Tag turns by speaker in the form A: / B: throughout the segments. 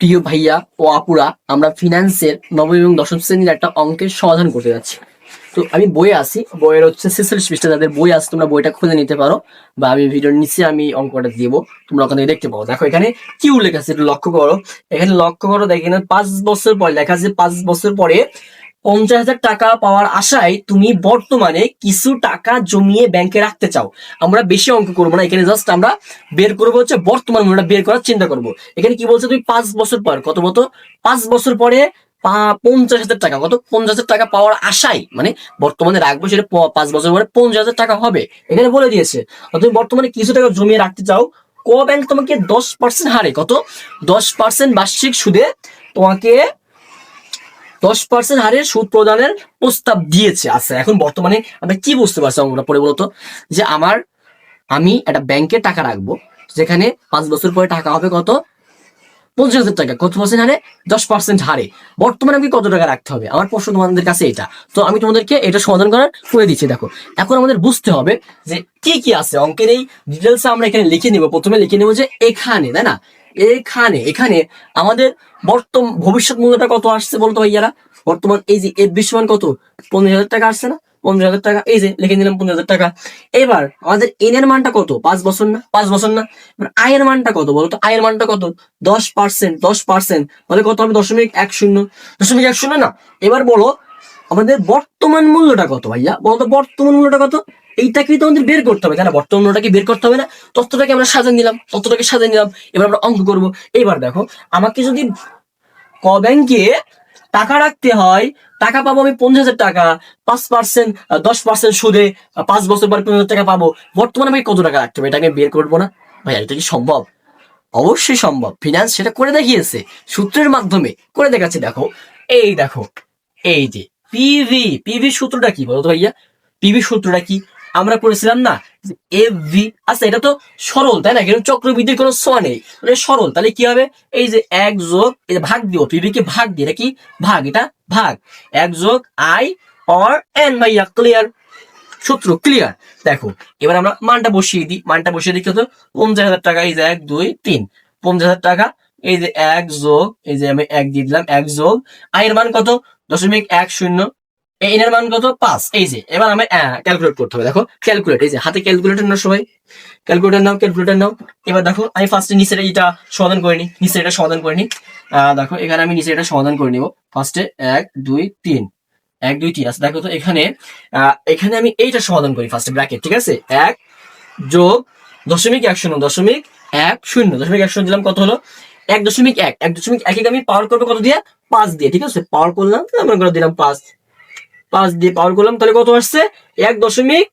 A: প্রিয় ভাইয়া ও আপুরা, আমরা ফিনান্সের নবম এবং দশম শ্রেণির একটা অঙ্কের সমাধান করতে যাচ্ছি। তো আমি বই আসি বইয়ের হচ্ছে ছেচল্লিশ পৃষ্ঠা, যাদের বই আছে, তোমরা বইটা খুলে নিতে পারো বা আমি ভিডিওর নিচে আমি অঙ্কটা দিব, তোমরা ওখানে দেখতে পাবো দেখো, এখানে কি উল্লেখ আছে, একটু লক্ষ্য করো। এখানে লক্ষ্য করো, দেখ এখানে পাঁচ বছর পরে, লেখা আছে পাঁচ বছর পরে পঞ্চাশ হাজার টাকা পাওয়ার আশায় তুমি বর্তমানে কিছু টাকা জমিয়ে ব্যাংকে রাখতে চাও। আমরা বেশি অঙ্ক করব না, এখানে জাস্ট আমরা বের করব হচ্ছে বর্তমান মূল্যটা বের করার চিন্তা করব। এখানে কি বলছে তুমি? পাঁচ বছর পর, কত মতো পাঁচ বছর পরে পঞ্চাশ হাজার টাকা, কত? পঞ্চাশ হাজার টাকা পাওয়ার আশায় মানে বর্তমানে রাখব সেটা পাঁচ বছর পরে পঞ্চাশ হাজার টাকা হবে। এখানে বলে দিয়েছে তুমি বর্তমানে কিছু টাকা জমিয়ে রাখতে চাও, ক ব্যাংক তোমাকে দশ পার্সেন্ট হারে, কত? দশ পার্সেন্ট বার্ষিক সুদে তোমাকে দশ পার্সেন্ট হারে সুদ প্রদানের প্রস্তাব দিয়েছে। আচ্ছা এখন বর্তমানে আমরা কি বুঝতে পারছি অঙ্কটা পরে বলতো? যে আমার, আমি একটা ব্যাংকে টাকা রাখব, যেখানে পাঁচ বছর পরে টাকা হবে কত? পঞ্চাশ হাজার টাকা। কত পার্সেন্ট হারে? দশ পার্সেন্ট হারে। বর্তমানে আমাকে কত টাকা রাখতে হবে? আমার প্রশ্ন তোমাদের কাছে এটা। তো আমি তোমাদেরকে এটা সমাধান করার করে দিচ্ছি। দেখো, এখন আমাদের বুঝতে হবে যে কি কি আছে। অঙ্কের এই ডিটেলস আমরা এখানে লিখে নিব। প্রথমে লিখে নেব যে এখানে, তাই না? এখানে এখানে আমাদের বর্তমান ভবিষ্যৎ মূল্যটা কত আসছে বলতো ভাইয়ারা? বর্তমান এই যে এর বিশ্বমান কত? পনেরো হাজার টাকা আসছে না? পনেরো হাজার টাকা, এই যে লিখে নিলাম পনেরো হাজার টাকা। এবার আমাদের এন এর মানটা কত? পাঁচ বছর না? পাঁচ বছর না? এবার আয়ের মানটা কত বলতো? আয়ের মানটা কত? দশ পার্সেন্ট দশ পার্সেন্ট। তাহলে কত হবে? দশমিক এক শূন্য। দশমিক এক শূন্য না? এবার বলো, আমাদের বর্তমান মূল্যটা কত ভাইয়া? বলতো বর্তমান মূল্যটা কত? এইটাকেই তো আমাদের বের করতে হবে, তাই না? বর্তমান বের করতে হবে না। তথ্যটাকে আমরা সাজিয়ে নিলাম তথ্যটাকে সাজিয়ে নিলাম এবার আমরা অঙ্ক করব। এবার দেখো, আমাকে যদি ক ব্যাংকে টাকা রাখতে হয়, টাকা পাবো আমি পঞ্চাশ হাজার টাকা, পাঁচ পার্সেন্ট দশ পার্সেন্ট সুদে পাঁচ বছর পর হাজার টাকা পাবো। বর্তমানে আমাকে কত টাকা রাখতে হবে? এটাকে বের করব না। ভাই এটা কি সম্ভব? অবশ্যই সম্ভব। ফিনান্স সেটা করে দেখিয়েছে, সূত্রের মাধ্যমে করে দেখাচ্ছে। দেখো, এই দেখো, এই যে পিভি পিভি সূত্রটা কি বলতো ভাইয়া? পিভি সূত্রটা কি? আমরা করেছিলাম না এফ ভি আচ্ছা এটা তো সরল, তাই না? কিন্তু চক্রবৃদ্ধির কোনো সোয়া নেই। মানে সরল, তাহলে কি হবে? এই যে এক যোগ যে ভাগ পিভি কে ভাগ দিয়ে, এটা কি? ভাগ, এটা ভাগ। এক যোগ আই অর এন ভাইয়া ক্লিয়ার সূত্র ক্লিয়ার দেখো, এবার আমরা মানটা বসিয়ে দিই। মানটা বসিয়ে দিই কত? পঞ্চাশ হাজার টাকা, এই যে এক, দুই, তিন। পঞ্চাশ হাজার টাকা, এই যে এক যোগ, এই যে আমি এক দিয়ে দিলাম, এক যোগ। আয়ের মান কত? দশমিক এক শূন্য। এই এর মান কত? পাঁচ। এই যে, এবার আমি ক্যালকুলেট করতে হবে। দেখো ক্যালকুলেট এই যে, হাতে ক্যালকুলেটর নাও সবাই। ক্যালকুলেটর নাও ক্যালকুলেটর নাও এবার দেখো, আমি ফার্স্টে নিচের এটা সমাধান করে নিই। নিচের এটা সমাধান করে নিই। দেখো, এখানে আমি নিচের এটা সমাধান করে নিব। ফার্স্টে এক, দুই, তিন। এক, দুই, তিন। আছে দেখো তো এখানে এখানে আমি এইটা সমাধান করি ফার্স্টে ব্র্যাকেট ঠিক আছে? এক যোগ দশমিক এক শূন্য, দশমিক এক শূন্য। দশমিক এক শূন্য দিলাম, কত হলো? এক দশমিক এক। এক দশমিক এক আমি পাওয়ার করব কত দিয়ে? পাঁচ দিয়ে, ঠিক আছে? পাওয়ার করলাম দিলাম পাঁচ। পাঁচ দিয়ে পাওয়ার করলাম, তাহলে কত আসছে? এক দশমিক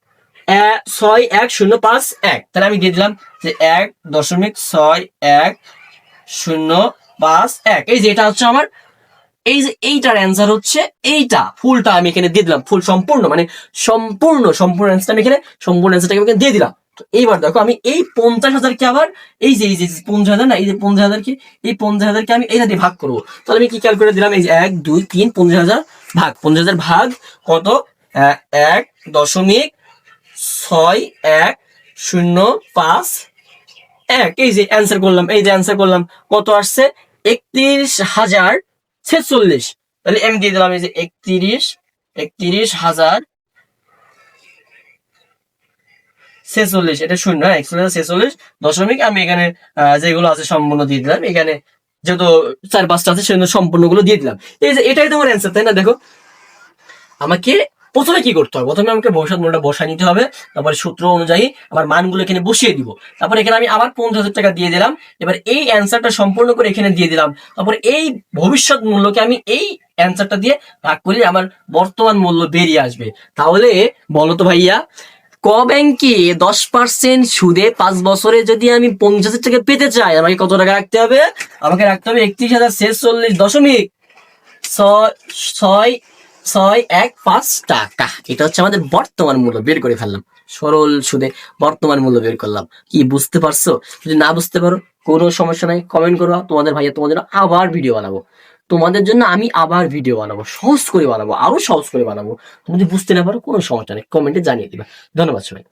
A: ছয়, এক, শূন্য, পাঁচ, এক। তাহলে আমি দিয়ে দিলাম যে এক দশমিক, ছয়, এক, শূন্য, পাঁচ, এক। এই যে এটা হচ্ছে আমার, এই যে এইটার অ্যান্সার হচ্ছে এইটা। ফুলটা আমি এখানে দিয়ে দিলাম, ফুল সম্পূর্ণ মানে সম্পূর্ণ সম্পূর্ণ অ্যান্সারটা আমি এখানে, সম্পূর্ণ অ্যান্সারটাকে আমি দিয়ে দিলাম। এইবার দেখো, আমি এই পঞ্চাশ হাজারকে আবার এই যে এই যে পঞ্চাশ হাজার না, এই যে পঞ্চাশ হাজারকে, এই পঞ্চাশ হাজারকে আমি এইটা দিয়ে ভাগ করব। তাহলে আমি কি ক্যালকুলেট দিলাম? এই যে এক, দুই, তিন, পঞ্চাশ হাজার ভাগ। পঞ্চাশ হাজার ভাগ কত? এক দশমিক ছয় এক শূন্য পাঁচ এক। এই যে অ্যান্সার করলাম, এই যে অ্যান্সার করলাম, কত আসছে? একত্রিশ হাজার ছেচল্লিশ। তাহলে আমি দিয়ে দিলাম এই যে একত্রিশ একত্রিশ হাজার ছেচল্লিশ, এটা শূন্য হ্যাঁ একচল্লিশ ছেচল্লিশ দশমিক। আমি এখানে যেগুলো আছে সম্পূর্ণ দিয়ে দিলাম। এখানে যেহেতু চার পাঁচটা আছে সেগুলো সম্পূর্ণগুলো দিয়ে দিলাম। এই যে, এটাই তোমার অ্যান্সার তাই না? দেখো, আমাকে প্রথমে কি করতে হবে? প্রথমে আমাকে ভবিষ্যৎ মূল্যটা বসায় নিতে হবে। তারপরে সূত্র অনুযায়ী আমার মানগুলো এখানে বসিয়ে দিব। তারপর এখানে আমি আবার পঞ্চাশ হাজার টাকা দিয়ে দিলাম। এবার এই অ্যান্সারটা সম্পূর্ণ করে এখানে দিয়ে দিলাম। তারপর এই ভবিষ্যৎ মূল্যকে আমি এই অ্যান্সারটা দিয়ে ভাগ করলে আমার বর্তমান মূল্য বেরিয়ে আসবে। তাহলে বলো তো ভাইয়া ক ব্যাংকে দশ পার্সেন্ট সুদে পাঁচ বছরে যদি আমি পঞ্চাশ হাজার টাকা পেতে চাই, আমাকে কত টাকা রাখতে হবে? আমাকে রাখতে হবে একত্রিশ হাজার ছেচল্লিশ দশমিক ছয় ছয় এক, পাঁচ টাকা। এটা হচ্ছে আমাদের বর্তমান মূল্য, বের করে ফেললাম। সরল সুদে বর্তমান মূল্য বের করলাম। কি, বুঝতে পারছ? যদি না বুঝতে পারো, কোনো সমস্যা নাই কমেন্ট করো। তোমাদের ভাইয়া, তোমাদের আবার ভিডিও বানাবো। তোমাদের জন্য আমি আবার ভিডিও বানাবো, সহজ করে বানাবো, আরও সহজ করে বানাবো। তুমি যদি বুঝতে না পারো, কোনো সমস্যা নেই কমেন্টে জানিয়ে দিবা। ধন্যবাদ সবাই